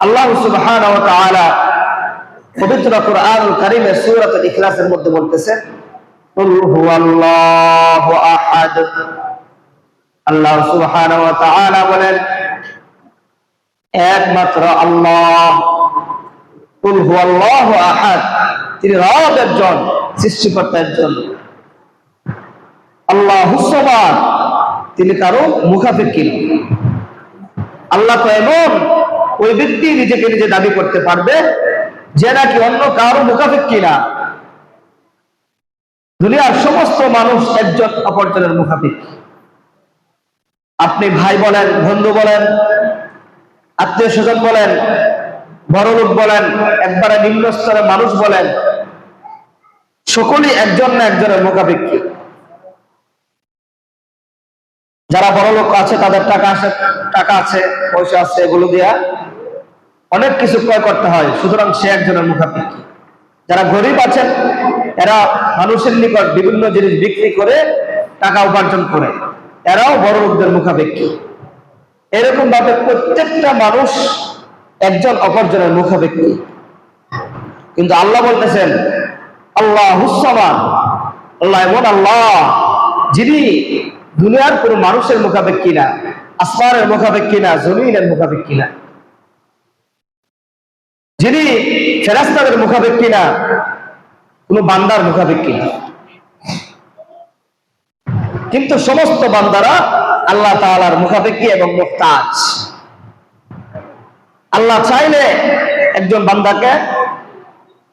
আল্লাহ সুবহানাহু ওয়া তাআলা পবিত্র কোরআনুল কারীমের সূরাতুল ইখলাসের মধ্যে বলতেছেন কুল আল্লাহ বলেন, একমাত্র আল্লাহ। কুল হুয়াল্লাহু তিনি রব একজন, সৃষ্টিকর্তা একজন। আল্লাহু তিনি কারও মুখাপেক্ষী আল্লাহ তো এমন ওই ব্যক্তি নিজেকে নিজে দাবি করতে পারবে যে নাকি অন্য কারও মুখাপেক্ষী না দুনিয়ার সমস্ত মানুষ একজন অপরজনের মুখাপেক্ষী। আপনি ভাই বলেন, বন্ধু বলেন আত্মীয় স্বজন বলেন বড় লোক বলেন, একবারে নিম্ন স্তরের মানুষ বলেন, সকলেই একজন না একজনের মুখাপেক্ষী। যারা বড় লোক আছে, তাদের টাকা আছে টাকা আছে, পয়সা আছে, এগুলো দিয়া অনেক কিছু ক্রয় করতে হয়। সুতরাং সে একজনের মুখাপেক্ষী। যারা গরিব আছেন, এরা মানুষের নিকট বিভিন্ন জিনিস বিক্রি করে টাকা উপার্জন করে। এরাও বড় লোকদের মুখাপেক্ষী। এরকম ভাবে প্রত্যেকটা মানুষ একজন অপরজনের মুখাপেক্ষী। কিন্তু আল্লাহ বলতেছেন, আল্লাহ হুসামান আল্লাহ এমন আল্লাহ যিনি দুনিয়ার কোন মানুষের মুখাপেক্ষী না আসমানের মুখাপেক্ষী না জমিনের মুখাপেক্ষী না যিনি ফেরাস্তাদের মুখাপেক্ষী না কোন বান্দার মুখাপেক্ষী না কিন্তু সমস্ত বান্দারা আল্লাহ তাআলার মুখাপেক্ষী এবং মুক্তাজ আল্লাহ চাইলে একজন বান্দাকে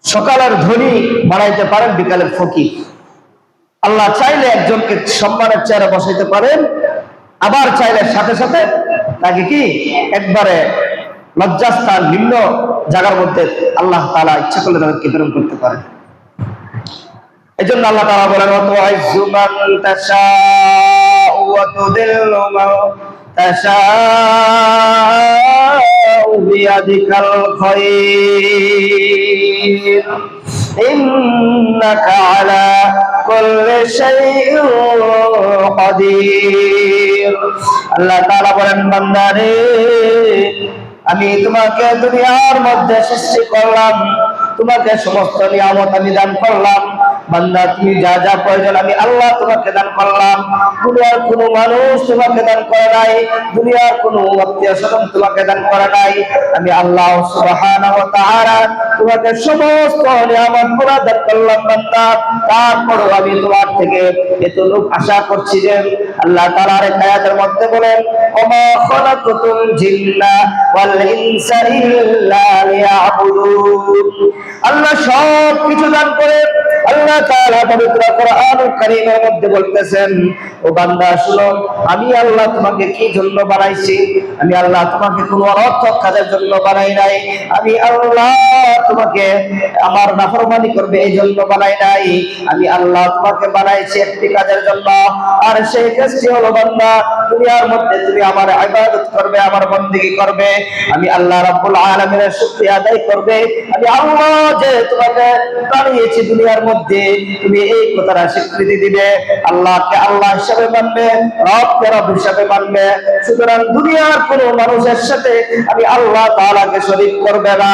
সকালের ধনী বানাইতে পারেন, বিকালের ফকির। আল্লাহ চাইলে একজনকে সম্মানের চেয়ারে বসাইতে পারেন, আবার চাইলে সাথে সাথে তাকে কি? একবারে লজ্জাস্থান, নিম্ন জায়গার মধ্যে আল্লাহ তালা ইচ্ছা করলে তাদেরকে প্রেরণ করতে পারেন। এই জন্য আল্লাহ তালা বলেন ইন্নাকা কুল্লি শাইইন কাদির। আল্লাহ তাআলা বলেন, বান্দারে, আমি তোমাকে দুনিয়ার মধ্যে সৃষ্টি করলাম, তোমাকে সমস্ত নিয়ামত আমি দান করলাম। বান্দা, তুমি যা যা প্রয়োজন, আমি আল্লাহ তোমাকে দান করলাম। দুনিয়ার কোন মানুষ তোমাকে দান করে নাই। দুনিয়ার কোন আত্মীয় স্বজন তোমাকে দান করে নাই। আমি আল্লাহ সুবহানাহু ওয়া তাআলা তোমাকে সমস্ত নিয়ামতগুলো দান করলাম, বান্দা। তারপরও আমি তোমার থেকে এতটুকু আশা করছি যে আল্লাহ তাআলার আয়াতের মধ্যে বলেন, ওমা খালাকাতুল জিন্না ওয়াল ইনসা ইল্লা লিয়াবুদুন। আল্লাহ সব কিছু দান করে আল্লাহ তাআলা পবিত্র কোরআনুল কারীমের মধ্যে বলতেছেন, ও বান্দা, শুনো, আমি আল্লাহ তোমাকে কি জন্য বানাইছি? আমি আল্লাহ তোমাকে কোনো অনর্থক কাজের জন্য বানাই নাই। আমি আল্লাহ তোমাকে আমার নাফরমানি করবে এই জন্য বানাই নাই। আমি আল্লাহ তোমাকে বানাইছি একটি কাজের জন্য। আর সেই কাজটি হলো, বান্দা, দুনিয়ার মধ্যে তুমি আমার ইবাদত করবে, আমার বন্দেগী করবে। আমি আল্লাহ রাব্বুল আলামিনের শুকরিয়া আদায় করবে। আমি আল্লাহ যে তোমাকে বানিয়েছি দুনিয়ার মধ্যে তুমি এই কথাটা স্বীকৃতি দিবে। আল্লাহকে আল্লাহ হিসাবে মানবে, রবকে রব হিসাবে মানবে। সুতরাং দুনিয়ার কোন মানুষের সাথে আমি আল্লাহ তাআলাকে শরীক করবে না।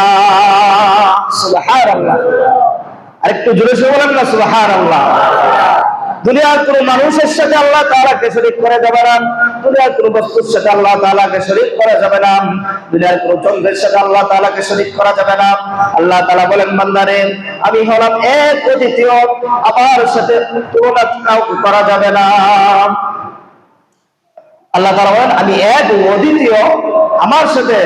সুবহানাল্লাহ। আরেকটু জোরে বলেন না, সুবহানাল্লাহ। দুনিয়ার কোন মানুষের সাথে আল্লাহ তাআলাকে শরীক করে যাবে না, দুনিয়ার কোন বস্তুর সাথে আল্লাহ তাআলাকে শরীক করা যাবে না, দুনিয়ার কোন চন্দ্রের সাথে আল্লাহ তাআলাকে শরীক করা যাবে না। আল্লাহ তালা বলেন মান্দারে আমি হলাম এক অদ্বিতীয়, আমার সাথে তুলনা কাউকে করা যাবে না। আল্লাহ তাআলা বলেন, আমি এক অদ্বিতীয়, আমার সাথে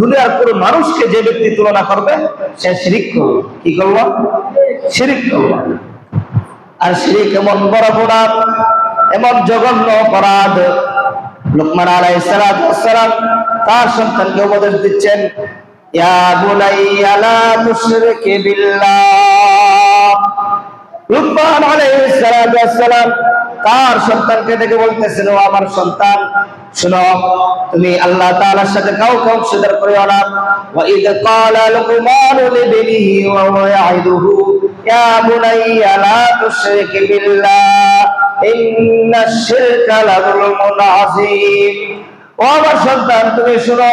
দুনিয়ার কোন মানুষকে যে ব্যক্তি তুলনা করবে, সে শিরিক করবে। কি করল? শিরিক করল। আর শ্রী কেমন বড় অপরাধ এমন জঘন্য অপরাধ। লোকমান আলাই সালাম তার সন্তানকে উপদেশ দিচ্ছেন লোকমান আলাইহিস সালাম তার সন্তানকে দেখে বলতেছেন ও আমার সন্তান, শুনো, তুমি আল্লাহ তাআলার সাথে কাউকে অংশীদার করিও না। ক্বালা লুকমান লিবনিহি ওয়া হুয়া ইয়াইদুহু ইয়া বুনাইয়া, লা তুশরিক বিল্লাহ ইন্নাশ শিরকা লাযুলমুন আযীম। ও আমার সন্তান, তুমি শুনো,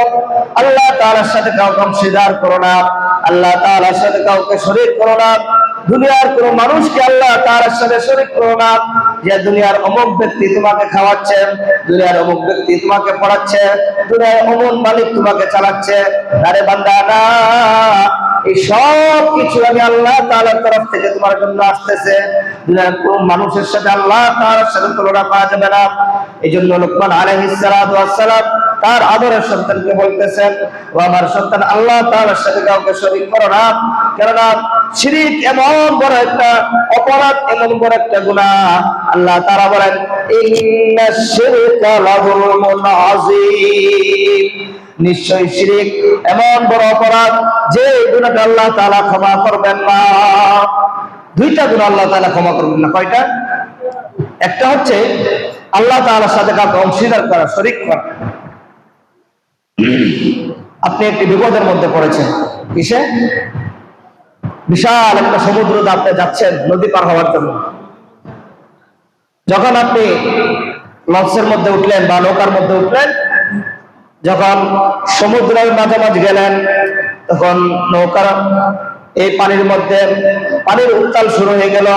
আল্লাহ তাআলার সাথে কাউকে অংশীদার করো না, আল্লাহ তাআলার সাথে কাউকে শরীক করো না। দুনিয়ার কোন মানুষকে আল্লাহ তার সাথে শরীক করো না। যে দুনিয়ার অমুক ব্যক্তি তোমাকে খাওয়াচ্ছে, দুনিয়ার অমুক ব্যক্তি তোমাকে পড়াচ্ছে, দুনিয়ার অমুক মালিক তোমাকে চালাচ্ছে। আরে বান্দা, না। এই সব কিছু আমি আল্লাহ তাআলার তরফ থেকে তোমার জন্য আসতেছে। কোন মানুষের সাথে আল্লাহ তার সাথে তুলনা করা যাবে না। এই জন্য লোকমান সালাম তার আদরের সন্তানকে বলতেছেন, ও আমার সন্তান, আল্লাহ তাআলার সাথে কাউকে শরীক করো না। কেননা শিরিক এমন বড় একটা অপরাধ, এমন বড় একটা গুনাহ। আল্লাহ তাআলা বলেন ইন্নাশ শিরকা লাযুলমুন আযীম নিশ্চয় শিরিক এমন বড় অপরাধ, যে আল্লাহ তাআলা ক্ষমা করবেন না। দুইটা গুনাহ আল্লাহ তাআলা ক্ষমা করবেন না। কয়টা? একটা হচ্ছে, আল্লাহ তাআলার সাথে কাউকে অংশীদার করা, শরীক করা। আপনি একটি বিপদের মধ্যে পড়েছেন। কিসে? বিশাল একটা সমুদ্র আপনি যাচ্ছেন নদী পার হওয়ার জন্য। যখন আপনি লঞ্চের মধ্যে উঠলেন বা নৌকার মধ্যে উঠলেন, যখন সমুদ্রের মাঝামাঝি গেলেন, তখন নৌকার এই পানির মধ্যে পানির উত্তাল শুরু হয়ে গেল।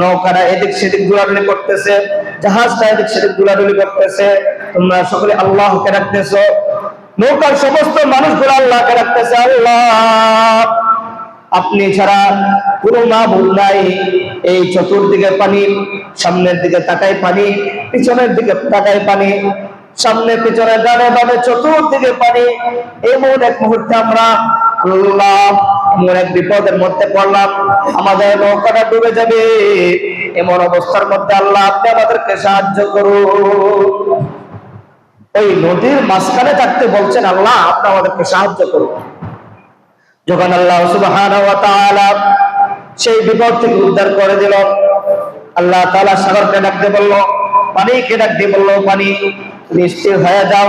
নৌকাটা এদিক সেদিক দৌড়াদৌড়ি করতেছে, জাহাজটা এদিক সেদিক দৌড়াদৌড়ি করতেছে। তোমরা সকলে আল্লাহকে রাখতেছো নৌকার সমস্ত মানুষগুলো আল্লাহকে রাখতেছে আল্লাহ! আপনি ছাড়া কোনো মাহবুব নাই। এই চতুর্দিকে পানি, সামনের দিকে তাকাই পানি, পিছনের দিকে তাকাই পানি, সামনে পিছনে ডানে বামে চতুর্দিকে পানি। এমন এক মুহূর্তে আমরা এমন এক বিপদের মধ্যে পড়লাম, আমাদের নৌকাটা ডুবে যাবে। এমন অবস্থার মধ্যে আল্লাহ আপনি আমাদেরকে সাহায্য করুন। ওই নদীর মাঝখানে থাকতে বলছেন আল্লাহ, আপনি আমাদেরকে সাহায্য করুন। যখন আল্লাহ তাআলা সেই বিপদ থেকে উদ্ধার করে দিল, আল্লাহ তাআলা সাগরকে ডাকতে বলল, পানিকে ডাকতে বলল, পানি স্থির হয়ে যাও।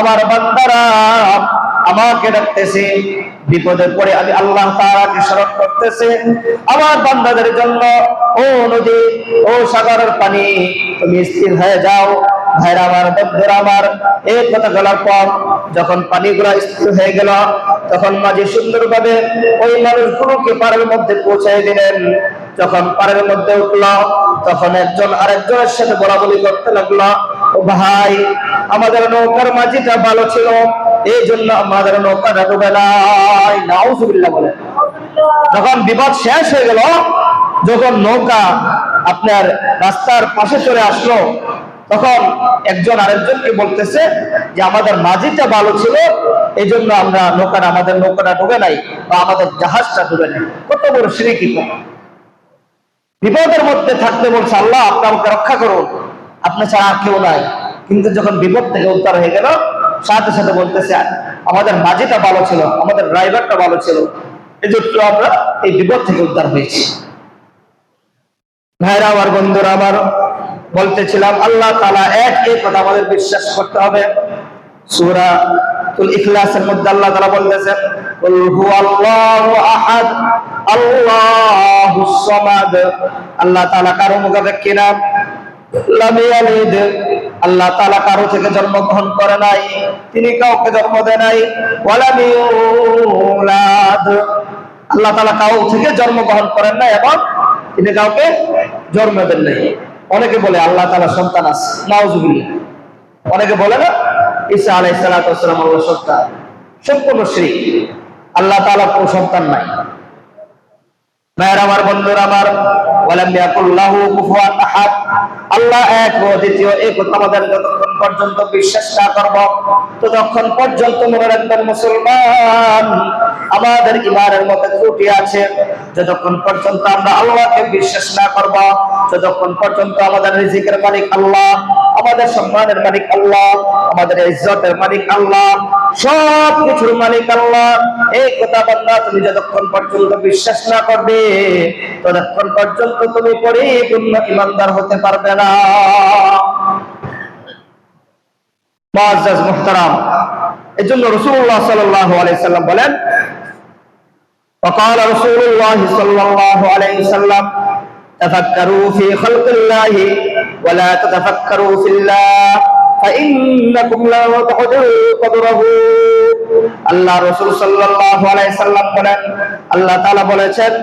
আমার বান্দারা আমাকে ডাকতেছে, বিপদে পড়ে আমি আল্লাহ তাআলাকে স্মরণ করতেছে। আমার বান্দাদের জন্য, ও নদী, ও সাগরের পানি, তুমি স্থির হয়ে যাও। ভাইরা আমার, বন্ধুরা আমার, এই কথা বলার পর যখন পানিগুলো স্থির হয়ে গেল, তখন মাঝে সুন্দরভাবে ওই মানুষগুলোকে পাড়ের মধ্যে পৌঁছাই দিলেন। যখন পাড়ের মধ্যে উঠল, তখন একজন আরেকজনের সাথে বলা বলি করতে লাগল, ও ভাই, আমাদের নৌকার মাঝিটা ভালো ছিল এই জন্য আমাদের নৌকাটা ডুবে নাই। নাউজুবিল্লাহ বলে। যখন বিপদ শেষ হয়ে গেল, যখন নৌকা আপনার রাস্তার পাশে চলে আসলো তখন একজন আরেকজনকে বলতেছে যে, আমাদের মাঝিটা ভালো ছিল এই জন্য আমরা নৌকাটা, আমাদের নৌকাটা ডুবে নাই বা আমাদের জাহাজটা ডুবে নাই। কত বড় সিরিকি বিপদের মধ্যে থাকতে বলছে, আল্লাহ, আপনি আমাকে রক্ষা করুন। আপনি ছাড়া আর কেউ নাই। কিন্তু যখন বিপদ থেকে উদ্ধার হয়ে গেল, সাথে সাথে বলতেছে, আমাদের মাঝিটা ভালো ছিল, আমাদের ড্রাইভারটা ভালো ছিল। এই জন্য আমরা এই বিপদ থেকে উদ্ধার হয়েছি। ভাইরা, আমার বন্ধুরা, আমার বলতেছিলাম, আল্লাহ তালা এক এই কথা আমাদের বিশ্বাস করতে হবে। সুরা তুল ইখলাসের মধ্যে আল্লাহ তালা বলতেছেন আল্লাহ তাআলা কারও মুখাপেক্ষী না ইয়ালিদ। আল্লাহ তাআলা কারও থেকে জন্মগ্রহণ করে নাই, তিনি কাউকে জন্ম দেয় নাই আল্লাহ তাআলা কাউ থেকে জন্মগ্রহণ করেন নাই এবং তিনি কাউকে জন্ম দেন নাই। অনেকে বলে আল্লাহ তালা সন্তান আছে, নাউজুবিল্লাহ। অনেকে বলে না, ঈসা আলাইহিস সালাতু ওয়াসসালাম আল্লাহ সন্তান। সম্পূর্ণ শ্রী আল্লাহ তাআলা কোনো সন্তান নাই। আল্লাহ এক আমাদের বিশ্বাস না মনে মধ্যে ত্রুটি আছে। যতক্ষণ পর্যন্ত আমরা আল্লাহকে বিশ্বাস না করব ততক্ষণ পর্যন্ত আমাদের রিজিকের মালিক আল্লাহ আমাদের সম্মানের মালিক আল্লাহ আমাদের ইজ্জতের মালিক আল্লাহ সব কিছুর মালিক আল্লাহ এই কথা বান্দা তুমি যতক্ষণ পর্যন্ত বিশ্বাস না করবে ততক্ষণ পর্যন্ত তুমি পরিপূর্ণ ইমানদার হতে পারবে না মুআজ্জাজ মুহতারাম এজন্য রাসূলুল্লাহ সাল্লাল্লাহু আলাইহি সাল্লাম বলেন وقال رسول الله صلى الله عليه وسلم تفكروا في خلق الله ولا تتفكروا في الله فإنكم لا تقدروا قدره আল্লাহ রসুল সাল্লাল্লাহু আলাইহি সাল্লাম বলেন আল্লাহ তাআলা বলেছেন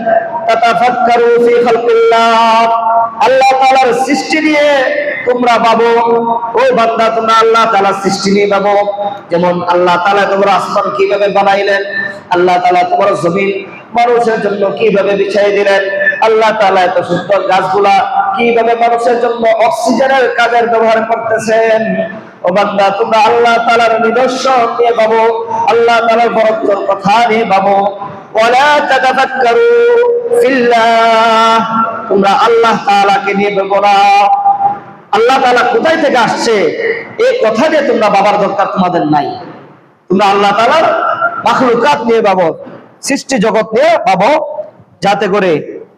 তাতাফাক্কারু ফি খালকিল্লাহ আল্লাহ তাআলার সৃষ্টি নিয়ে তোমরা ভাবো ও বান্দা তোমরা আল্লাহ তাআলার সৃষ্টি নিয়ে ভাবো যেমন আল্লাহ তাআলা তোমরা আসমান কিভাবে বানাইলেন আল্লাহ তাআলা তোমার জমিন মানুষের জন্য কিভাবে বিছাই দিলেন আল্লাহ তাআলা এত সুন্দর গাছগুলা কীভাবে মানুষের জন্য অক্সিজেনের কাজের ব্যবহার করতেছেন? ও বান্দা, তোমরা আল্লাহ তাআলার নিদর্শন নিয়ে ভাবো, আল্লাহ তাআলার বরত্বর কথা নিয়ে ফিল্লাহ, তোমরা আল্লাহ তাআলাকে নিয়ে ভাবো না। আল্লাহ তাআলা কোথায় থেকে আসছে? এই কথা দিয়ে তোমরা বাবার দরকার তোমাদের নাই। তোমরা আল্লাহ তাআলার মাখলুকাত নিয়ে ভাবো, সৃষ্টি জগৎ নিয়ে ভাবো, যাতে করে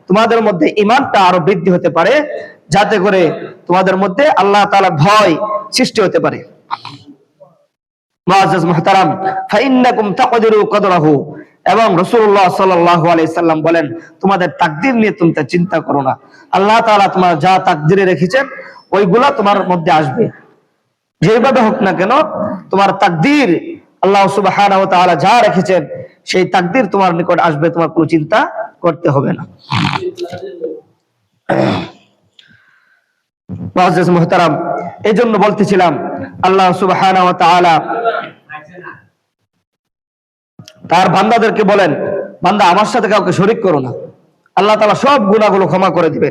তোমাদের মধ্যে ইমানটা আরও বৃদ্ধি হতে পারে, যাতে করে তোমাদের মধ্যে আল্লাহ তাআলা ভয় সৃষ্টি হতে পারে। এবং আলাইহি সাল্লাম বলেন, তোমাদের তাকদীর নিয়ে তোমরা চিন্তা করো না। আল্লাহ তাআলা তোমার যা তাকদীরে রেখেছেন, ওইগুলা তোমার মধ্যে আসবে। যেভাবে হোক না কেন, তোমার তাকদীর আল্লাহ তাআলা যা রেখেছেন, সেই তাকদীর তোমার নিকট আসবে, তোমার কোনো চিন্তা করতে হবে না। মুহতারাম এই জন্য বলতেছিলাম, আল্লাহ তাআলা তার বান্দাদেরকে বলেন, বান্দা, আমার সাথে কাউকে শরিক করো না। আল্লাহ তাআলা সব গুনাহগুলো ক্ষমা করে দিবে।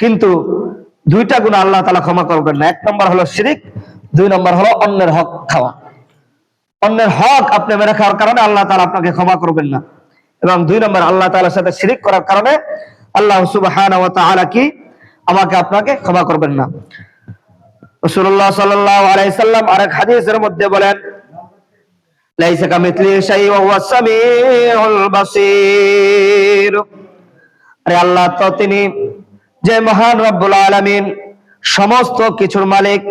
কিন্তু দুইটা গুনাহ আল্লাহ তালা ক্ষমা করবেন না। এক নম্বর হলো শিরিক, দুই নম্বর হলো অন্যের হক খাওয়া। অন্যের হক আপনি মেরে খাওয়ার কারণে আল্লাহ তাআলা আপনাকে ক্ষমা করবেন না। এবং দুই নম্বর, আল্লাহ তাআলার সাথে শিরিক করার কারণে আল্লাহ তাআলা কি? আমাকে আপনাকে ক্ষমা করবেন না। রাসূলুল্লাহ সাল্লাল্লাহু আলাইহি সাল্লাম আরেক হাদিসের মধ্যে বলেন আল্লাহ তো তিনি যে মহান রব্বুল আলামিন সমস্ত কিছুর মালিক।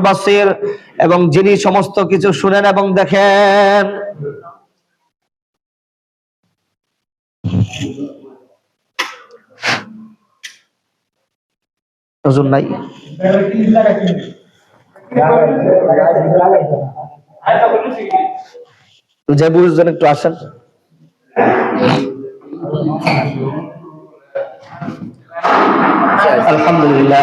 বাসীর এবং যিনি সমস্ত কিছু শুনেন এবং দেখেন। একটু আসেন। আলহামদুলিল্লাহ।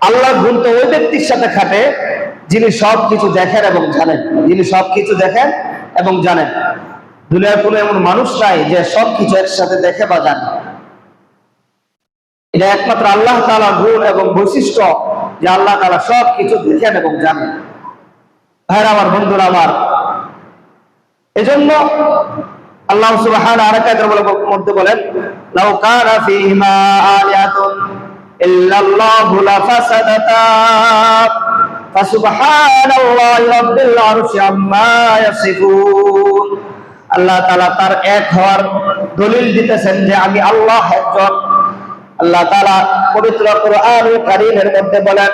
আল্লাহ তো ওই ব্যক্তির সাথে খাটে, যিনি সব কিছু দেখেন এবং জানেন। যিনি সব কিছু দেখেন এবং জানেন। দুনিয়ার কোনো এমন মানুষ নাই যে সব কিছু একসাথে দেখে বা জানে। এটা একমাত্র আল্লাহ তালা গুণ এবং বৈশিষ্ট্য যে আল্লাহ তালা সব কিছু দেখেন এবং জানেন। ভাইরা, আমার বন্ধুরা, আমার। এজন্য আল্লাহ সুবহানাহু আরেক আয়াতের মধ্যে বলেন, লাউ কানা ফীহিমা আলিয়াতুন ইল্লাল্লাহু লাফাসাদাতা ফাসুবহানাল্লাহি রাব্বিল আরশি আম্মা ইয়াসিফুন। আল্লাহ তাআলা তার এক হওয়ার দলিল দিতেছেন যে আমি আল্লাহ একজন। আল্লাহ তাআলা পবিত্র কোরআনুল কারীমের মধ্যে বলেন,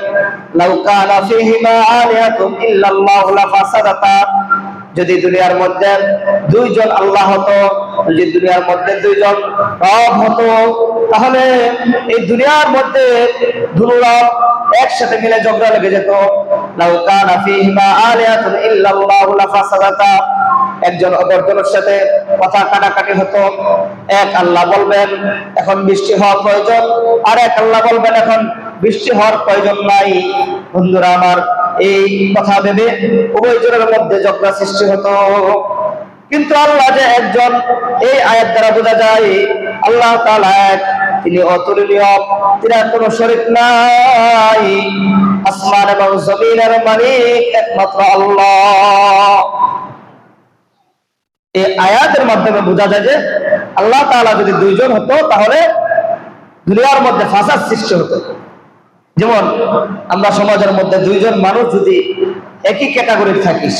লাউ কানা ফীহিমা আলিয়াতুন ইল্লাল্লাহু লাফাসাদাতা যদি দুনিয়ার মধ্যে দুইজন আল্লাহ হতো, যদি দুনিয়ার মধ্যে দুইজন রব হতো, তাহলে এই দুনিয়ার মধ্যে দুটো একসাথে মিলে ঝগড়া লেগে যেত। একজন সাথে কথা কাটাকাটি হতো। এক এখন বৃষ্টি প্রয়োজন। আর এক আল্লাহ বলবেন, এখন বৃষ্টি হওয়ার প্রয়োজন নাই। বন্ধুরা, আমার এই কথা ভেবে উভয় জনের মধ্যে ঝগড়া সৃষ্টি হতো। কিন্তু আল্লাহ যে একজন, এই আয়াত দ্বারা বোঝা যায়, আল্লাহ এক, তিনি অতুলনীয় তিনার কোন শরীক নাই। আসমান এবং জমিনের মালিক একমাত্র আল্লাহ। এই আয়াতের মাধ্যমে বোঝা যায় যে আল্লাহ তাআলা যদি দুইজন হতো, তাহলে দুনিয়ার মধ্যে ফাসাদ সৃষ্টি হতো। যেমন আমরা সমাজের মধ্যে দুইজন মানুষ যদি একই ক্যাটাগরির থাকিস,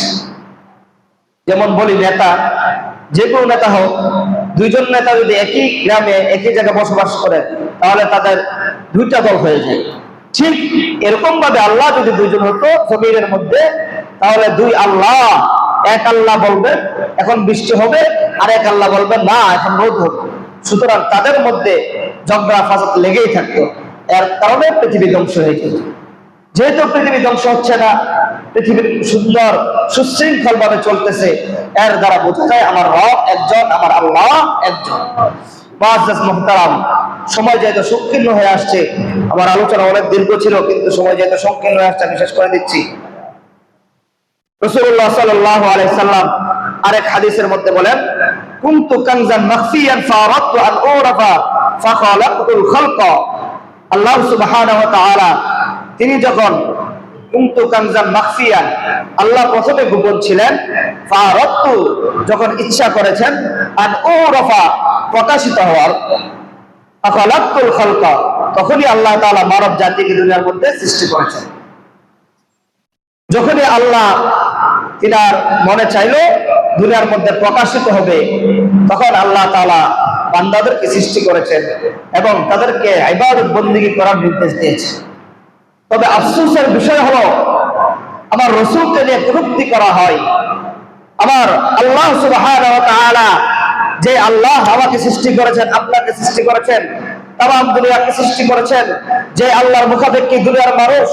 যেমন বলি নেতা, যে কোনো নেতা হোক, দুইজন নেতা যদি একই গ্রামে, একই জায়গায় বসবাস করে তাহলে তাদের দুইটা দল হয়ে যায়। ঠিক এরকম ভাবে আল্লাহ যদি দুইজন হতো জমিনের মধ্যে, তাহলে দুই আল্লাহ, এক আল্লাহ বলবে, এখন বৃষ্টি হবে, আর এক আল্লাহ বলবে, না, এখন রোদ হবে। সুতরাং তাদের মধ্যে ঝগড়া, ফাসাদ লেগেই থাকতো। এর কারণে পৃথিবী ধ্বংস হয়ে যেত যেহেতু পৃথিবী ধ্বংস হচ্ছে না পৃথিবীর সুন্দর সুশৃঙ্খল ভাবে চলতেছে, এর দ্বারা বোঝা যায় আমার রব একজন, আমার আল্লাহ একজন। সময় যেহেতু সংকীর্ণ হয়ে আসছে, আমার আলোচনা অনেক দীর্ঘ ছিল, কিন্তু সময় যেহেতু সংকীর্ণ হয়ে আসছে, আমি শেষ করে দিচ্ছি। রাসূলুল্লাহ সাল্লাল্লাহু আলাইহি সাল্লাম আরেক হাদিসের মধ্যে বলেন, কুনতু কানজান খালকা। আল্লাহ তাআলা তিনি যখন আল্লাহ প্রথমে গোপন ছিলেন যখন ইচ্ছা করেছেন, আন উরাফা প্রকাশিত হওয়ার তখনই আল্লাহ তাআলা মানব জাতিকে দুনিয়ার মধ্যে সৃষ্টি করেছেন। যখনই আল্লাহ তিনার মনে চাইলো দুনিয়ার মধ্যে প্রকাশিত হবে, তখন আল্লাহ তাআলা বান্দাদেরকে সৃষ্টি করেছেন এবং তাদেরকে ইবাদত বন্দিগি করার নির্দেশ দিয়েছে। তবে আফসোসের বিষয় হলো, আমার রসুলকে নিয়ে কটূক্তি করা হয়। আমার আল্লাহ সুবহানাহু যে আল্লাহ আমাকে সৃষ্টি করেছেন, আপনাকে সৃষ্টি করেছেন, তাম দুনিয়াকে সৃষ্টি করেছেন, যে আল্লাহর মুখাপেক্ষি দুনিয়ার মানুষ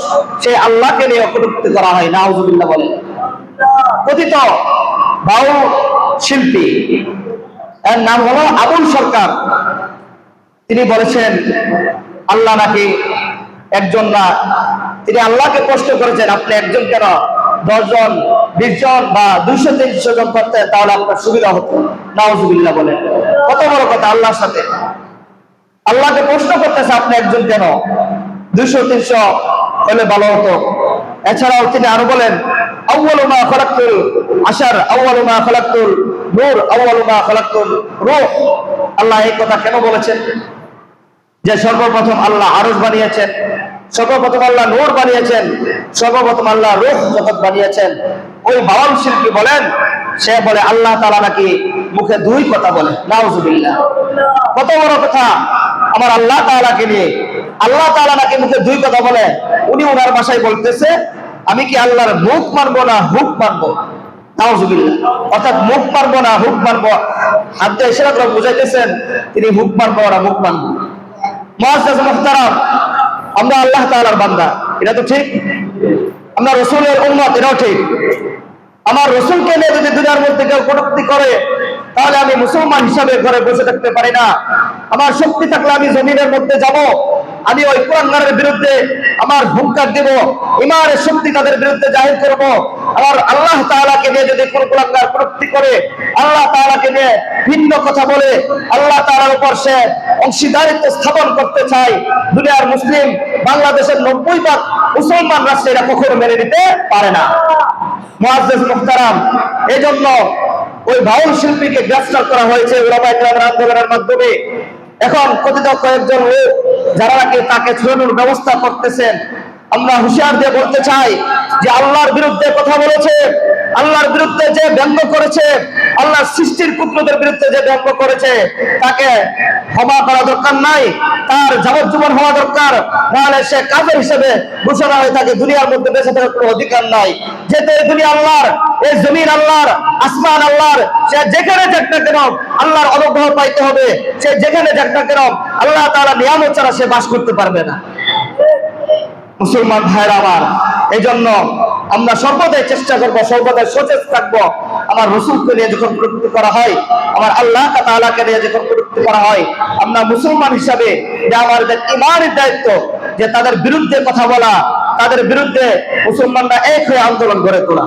সেই আল্লাহকে নিয়ে কটূক্তি করা হয়, নাউজুবিল্লাহ বলে। কথিত বাউল শিল্পী এর নাম হলো আবুল সরকার। তিনি বলেছেন, আল্লাহ নাকি একজন না। তিনি আল্লাহকে প্রশ্ন করেছেন, আপনি একজন কেন? দশজন বিশ জন বা দুইশো, তিনশো জন করতে তাহলে আপনার সুবিধা হতো। নাওজুবিল্লাহ বলে কত বড় কথা আল্লাহর সাথে। আল্লাহকে প্রশ্ন করতেছে, আপনি একজন কেন? দুইশো, তিনশো হলে ভালো হতো। এছাড়াও তিনি আরও বলেন, আউয়ালু মা খালাকতুল, আশার আউয়ালু মা খালাকতুল। নূর, আউয়ালু মা রূহ। আল্লাহ এই কথা কেন বলেছেন? যে সর্বপ্রথম আল্লাহ আরশ বানিয়েছেন, সর্বপ্রথম আল্লাহ নূর বানিয়েছেন, সর্বপ্রথম আল্লাহ রূহ জগৎ বানিয়েছেন। ওই বাউল শিল্পী বলেন, সে বলে, আল্লাহ তাআলা নাকি মুখে দুই কথা বলে। নাউজুবিল্লাহ। কত বড় কথা। আমার আল্লাহ তাআলাকে নিয়ে। আল্লাহ তাআলা নাকি মুখে দুই কথা বলে। উনি ওনার ভাষায় বলতেছে, আমি কি আল্লাহর মুখ মানবো না হুক মানবো? অর্থাৎ মুখ মানবো না, হুক মানবো হাত দিয়ে বুঝাইতেছেন, তিনি হুক মানবো না মুখ মুআজ্জাজ মুহতারাম আমরা আল্লাহ তাআলার বান্দা, এটা তো ঠিক? আমরা রসুলের উম্মত, এটাও ঠিক। আমার রসুলকে নিয়ে যদি দুনিয়ার মধ্যে কেউ কটূক্তি করে, তাহলে আমি মুসলমান হিসাবে ঘরে বসে থাকতে পারি না। আমার শক্তি থাকলে আমি জমিনের মধ্যে যাব। আমি ওই কুরাঙ্গারের বিরুদ্ধে আমার হুঙ্কার দেব ইমানের শক্তি তাদের বিরুদ্ধে জাহির করব। আমার আল্লাহ তাআলাকে নিয়ে যদি কোন কুরাঙ্গার কটূক্তি করে, আল্লাহ তাআলাকে নিয়ে ভিন্ন কথা বলে, আল্লাহ তাআলার উপর সে অংশীদারিত্ব স্থাপন করতে চায়, দুনিয়ার মুসলিম, বাংলাদেশের নব্বই ভাগ মুসলমান রাষ্ট্রে এরা কখনো মেনে নিতে পারে না। মুআজ্জাজ মুহতারাম এজন্য ওই বাউল শিল্পীকে গ্রেফতার করা হয়েছে ওলামা ইকরামের আন্দোলনের মাধ্যমে। এখন কথিত কয়েকজন লোক যারা নাকি তাকে ছড়ানোর ব্যবস্থা করতেছেন আমরা হুঁশিয়ার দিয়ে বলতে চাই যে আল্লাহর বিরুদ্ধে কথা বলেছে, আল্লাহর বিরুদ্ধে যে ব্যঙ্গ করেছে, আল্লাহর সৃষ্টির পুত্রদের বিরুদ্ধে যে ব্যঙ্গ করেছে, তাকে ক্ষমা করা দরকার নাই, তার যাবজ্জীবন হওয়া দরকার, নাহলে সে কাজের হিসেবে ঘোষণা হয়ে থাকে, দুনিয়ার মধ্যে বেঁচে থাকার কোনো অধিকার নাই। যেহেতু এই দুনিয়া আল্লাহর, এই জমিন আল্লাহর, আসমান আল্লাহর, সে যেখানে যাক না কেন আল্লাহর অনুগ্রহ পাইতে হবে, সে যেখানে যাক না কেন আল্লাহ তাআলা নিয়ামত ছাড়া সে বাস করতে পারবে না। মুসলমান ভাইরা আমার এই জন্য আমরা সর্বদাই চেষ্টা করব, সর্বদাই সচেত থাকব। আমার রসুলকে নিয়ে যখন প্রযুক্তি করা হয়, আমার আল্লাহ তালাকে নিয়ে যখন প্রযুক্তি করা হয়, আমরা মুসলমান হিসাবে যে আমাদের ইমানের দায়িত্ব যে তাদের বিরুদ্ধে কথা বলা, তাদের বিরুদ্ধে মুসলমানরা এক হয়ে আন্দোলন গড়ে তোলা।